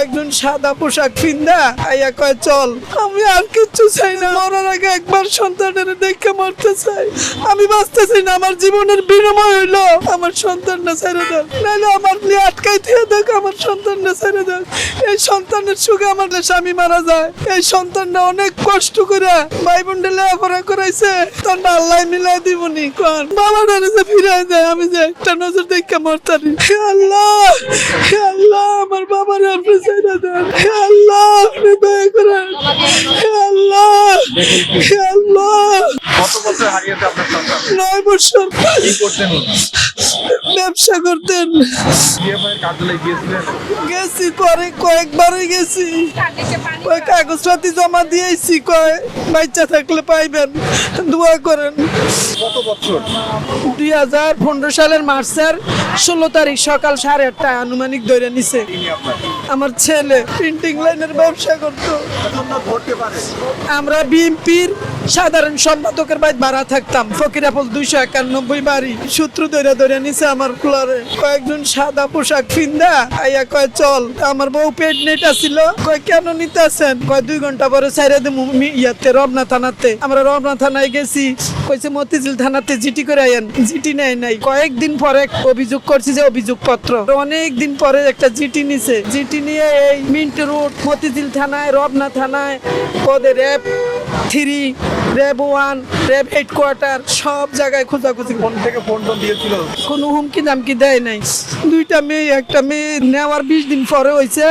কয়েকজন সাদা পোশাক পিন্দা আইয়া কয়, চল, আমি আর কিচ্ছু চাই না। মরার আগে একবার সন্তানের দেখে মরতে চাই। আমি বাঁচতে চাই না, আমার জীবনের বিনিময় হইল। আমার সন্তানটা ছেড়ে দেন নাহলে আমার নিয়ে আটকাই দিয়ে দেখ, আমার সন্তানটা ছেড়ে দেন এই সন্তানের সুখে আমার স্বামী মারা যায়। এই সন্তানটা অনেক কষ্ট করে ভাই বোনটা লেখাপড়া করাইছে। তখন আল্লাহ মিলাই দিবনি, কোন। বাবা ডানে যে ফিরাই দেয়, আমি যে একটা নজর দেখে মরতারি। হে আল্লাহ হে আল্লাহ, আমার বাবার আপনি ছেড়ে দেন। আল্লাহ আপনি দয়া করেন। আল্লাহ আল্লাহ। কত বছর হারিয়েছে আপনার সন্তান? নয় বছর। কি করতেন ব্যবসা করতেন। গেছি পরে, কয়েকবারই গেছি। ওই কাগজপাতি জমা দিয়েছি, কয়, বাচ্চা থাকলে পাইবেন, দোয়া করেন। দুই হাজার পনেরো সালের মার্চের ষোলো তারিখ সকাল সাড়ে আটটায় আনুমানিক ধরে নিছে। আমার ছেলে প্রিন্টিং লাইনের ব্যবসা করতো। আমরা বিএনপির সাধারণ সম্পাদকের বাড়ি ভাড়া থাকতাম। ফকিরাপল দুইশো একানব্বই বাড়ি। সূত্র ধরে ধরে নিছে আমার ফ্লোরে কয়েকজন সাদা পোশাক পিন্দা আইয়া কয়, চল, আমার বউ প্রেগনেন্ট আছিল। কয়, কেন নিতে আসেন কয়, দুই ঘণ্টা পরে ছাইরে দেবো ইয়াতে রবনা থানাতে। আমরা রবনা থানায় গেছি। কইছে, মতিঝিল থানাতে জিটি করে আইন জিটি নেয় নাই। কয়েকদিন পরে অভিযোগ করছি যে অভিযোগ পত্র অনেক দিন পরে একটা জিটি নিছে। জিটি নিয়ে এই মিন্ট রোড, মতিঝিল থানায় রবনা থানায় পদে RAB three RAB one RAB headquarter সব জায়গায় খোঁজাখুঁজি ফোন থেকে ফোন টোন দিয়েছিল? কোনো হুমকি দামকি দেয় নাই। দুইটা মেয়ে একটা মেয়ে নেওয়ার বিশ দিন পরে হয়েছে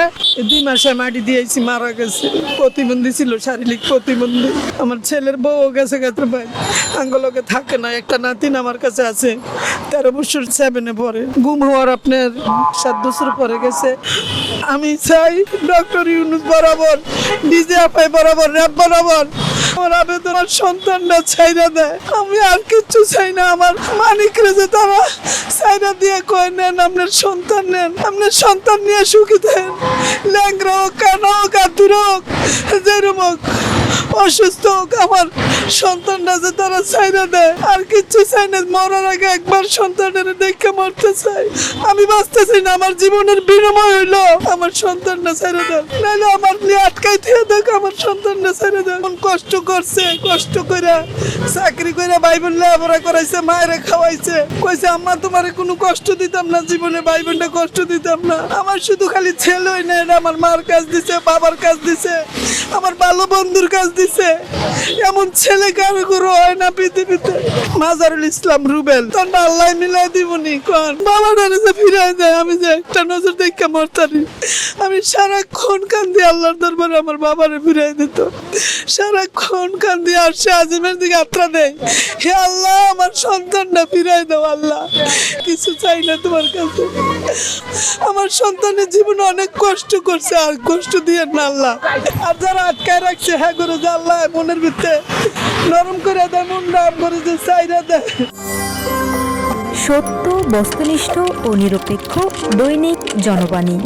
দুই মাসে মাটি দিয়েছি মারা গেছে। প্রতিবন্ধী ছিল শারীরিক প্রতিবন্ধী। আমার ছেলের বউ গেছে গেছে ভাই। আঙ্গলকে থাকে না একটা নাতিন আমার কাছে আছে। তেরো বছর সেভেনে পরে গুম হওয়ার আপনার সাত বছর পরে গেছে। আমি চাই ডক্টর ইউনুস বরাবর ডিজে আপাই বরাবর র্যাব বরাবর। আমার আবেদন সন্তানটা ছাইরা দেয়। আমি আর কিচ্ছু চাই না। আমার মানিক রেজে তারা ছাইরা দিয়ে কয়, নেন আপনার সন্তান, নেন। আপনার সন্তান নিয়ে সুখী দেন ল্যাংরা হোক, কানা হোক, আতুর হোক, যেরম হোক, অসুস্থ হোক, আমার সন্তানটা যে তারা ছাইরা দেয়। আর কিচ্ছু চাই না। মরার আগে একবার সন্তানের দেখে মরতে চাই। আমি বাঁচতে চাই না। আমার জীবনের বিনিময় হইল। আমার সন্তানটা ছেড়ে দেন। নাহলে আমার নিয়ে আটকাই দেখ, আমার সন্তানটা ছেড়ে মন কষ্ট করছে, কষ্ট করে চাকরি করে ভাই বোন লেখাপড়া করাইছে, মায়েরে খাওয়াইছে। কইছে, আম্মা, তোমারে কোনো কষ্ট দিতাম না, জীবনে ভাই বোনটা কষ্ট দিতাম না। আমার শুধু খালি ছেলেই না এটা আমার মার কাজ দিছে, বাবার কাজ দিছে, আমার ভালো বন্ধুর কাজ দিছে। এমন ছেলে কারও করো হয় না পৃথিবীতে। মাজারুল ইসলাম রুবেল, তোর আল্লাহ মিলাই দিবনি কোন বাবা ডানে যে ফিরাই দেয়, আমি যে একটা নজর দেখে মরতারি। আমি সারাক্ষণ কান্দি আল্লাহর দরবারে আমার বাবারে ফিরাই দিত। সারাক্ষণ কান্দি সে আজিমের দিকে আত্রা দেয়। হে আল্লাহ, আমার সন্তানটা ফিরাই দাও আল্লাহ। কিছু চাই না তোমার কাছে। আমার সন্তানের জীবনে অনেক কষ্ট করছে, আর কষ্ট দিয়ে না আল্লাহ। আর যারা আটকায় রাখছে হ্যাঁ করে যে আল্লাহ মনের ভিতরে নরম করে দেয় মন নাম করে যে চাইরা দেয়। সত্য, বস্তুনিষ্ঠ ও নিরপেক্ষ দৈনিক জনবাণী।